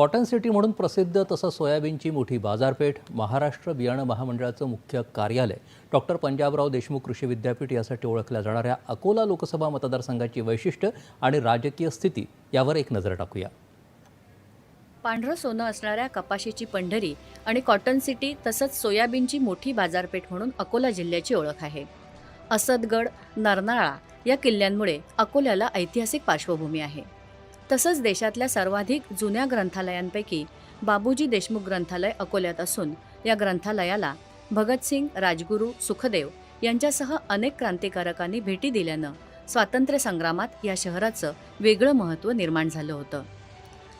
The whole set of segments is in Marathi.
कॉटन सिटी म्हणून प्रसिद्ध तसं सोयाबीनची मोठी बाजारपेठ महाराष्ट्र बियाणं महामंडळाचं मुख्य कार्यालय डॉक्टर पंजाबराव देशमुख कृषी विद्यापीठ यासाठी ओळखल्या जाणाऱ्या अकोला लोकसभा मतदारसंघाची वैशिष्ट्य आणि राजकीय स्थिती यावर एक नजर टाकूया. पांढरं सोनं असणाऱ्या कपाशीची पंढरी आणि कॉटन सिटी तसंच सोयाबीनची मोठी बाजारपेठ म्हणून अकोला जिल्ह्याची ओळख आहे. असदगड नरनाळा या किल्ल्यांमुळे अकोल्याला ऐतिहासिक पार्श्वभूमी आहे. तसंच देशातल्या सर्वाधिक जुन्या ग्रंथालयांपैकी बाबूजी देशमुख ग्रंथालय अकोल्यात असून या ग्रंथालयाला भगतसिंग राजगुरू सुखदेव यांच्यासह अनेक क्रांतिकारकांनी भेटी दिल्यानं स्वातंत्र्य संग्रामात या शहराचं वेगळं महत्त्व निर्माण झालं होतं.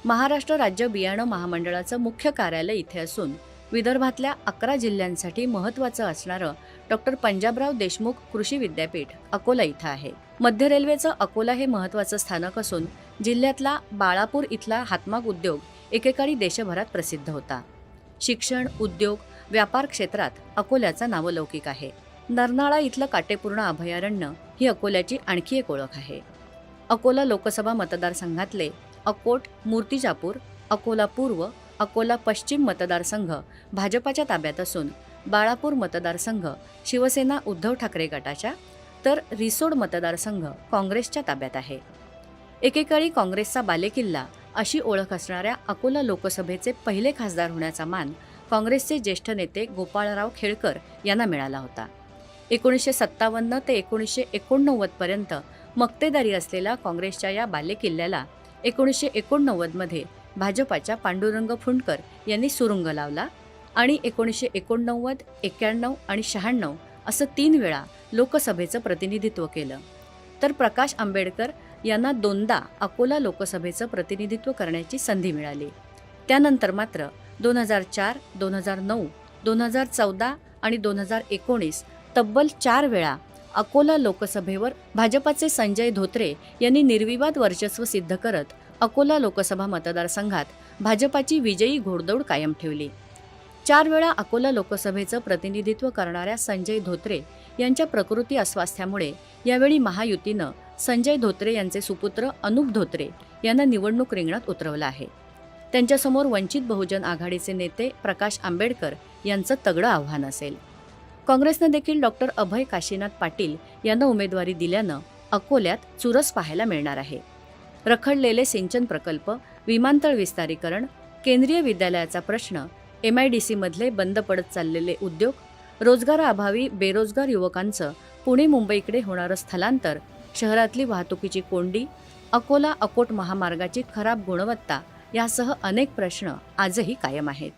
महाराष्ट्र राज्य बियाणं महामंडळाचं मुख्य कार्यालय इथे असून विदर्भातल्या अकरा जिल्ह्यांसाठी महत्त्वाचं असणारं डॉक्टर पंजाबराव देशमुख कृषी विद्यापीठ अकोला इथं आहे. मध्य रेल्वेचं अकोला हे महत्त्वाचं स्थानक असून जिल्ह्यातला बाळापूर इथला हातमाग उद्योग एकेकाळी देशभरात प्रसिद्ध होता. शिक्षण उद्योग व्यापार क्षेत्रात अकोल्याचा नावलौकिक आहे. नरनाळा इथलं काटेपूर्ण अभयारण्य ही अकोल्याची आणखी एक ओळख आहे. अकोला लोकसभा मतदारसंघातले अकोट मूर्तिजापूर अकोला पूर्व अकोला पश्चिम मतदारसंघ भाजपाच्या ताब्यात असून बाळापूर मतदारसंघ शिवसेना उद्धव ठाकरे गटाच्या तर रिसोड मतदारसंघ काँग्रेसच्या ताब्यात आहे. एकेकाळी काँग्रेसचा बालेकिल्ला अशी ओळख असणाऱ्या अकोला लोकसभेचे पहिले खासदार होण्याचा मान काँग्रेसचे ज्येष्ठ नेते गोपाळराव खेळकर यांना मिळाला होता. एकोणीसशे सत्तावन्न ते एकोणीसशे एकोणनव्वदपर्यंत मक्तेदारी असलेल्या काँग्रेसच्या या बालेकिल्ल्याला एकोणीसशे एकोणनव्वदमध्ये भाजपाच्या पांडुरंग फुंडकर यांनी सुरुंग लावला आणि एकोणीसशे एकोणनव्वद एक्क्याण्णव आणि शहाण्णव असं तीन वेळा लोकसभेचं प्रतिनिधित्व केलं. तर प्रकाश आंबेडकर यांना दोनदा अकोला लोकसभेचं प्रतिनिधित्व करण्याची संधी मिळाली. त्यानंतर मात्र दोन हजार चार दोन हजार नऊ दोन हजार चौदा आणि दोन हजार एकोणीस तब्बल चार वेळा अकोला लोकसभेवर भाजपाचे संजय धोत्रे यांनी निर्विवाद वर्चस्व सिद्ध करत अकोला लोकसभा मतदारसंघात भाजपाची विजयी घोडदौड कायम ठेवली. चार वेळा अकोला लोकसभेचं प्रतिनिधित्व करणाऱ्या संजय धोत्रे यांच्या प्रकृती अस्वास्थ्यामुळे यावेळी महायुतीनं संजय धोत्रे यांचे सुपुत्र अनुप धोत्रे यांना निवडणूक रिंगणात उतरवलं आहे. त्यांच्यासमोर वंचित बहुजन आघाडीचे नेते प्रकाश आंबेडकर यांचं तगडं आव्हान असेल. काँग्रेसनं देखील डॉक्टर अभय काशीनाथ पाटील यांना उमेदवारी दिल्यानं अकोल्यात चुरस पाहायला मिळणार आहे. रखडलेले सिंचन प्रकल्प विमानतळ विस्तारीकरण केंद्रीय विद्यालयाचा प्रश्न एम आय डी सीमधले बंद पडत चाललेले उद्योग रोजगाराअभावी बेरोजगार युवकांचं पुणे मुंबईकडे होणारं स्थलांतर शहरातली वाहतुकीची कोंडी अकोला अकोट महामार्गाची खराब गुणवत्ता यासह अनेक प्रश्न आजही कायम आहेत.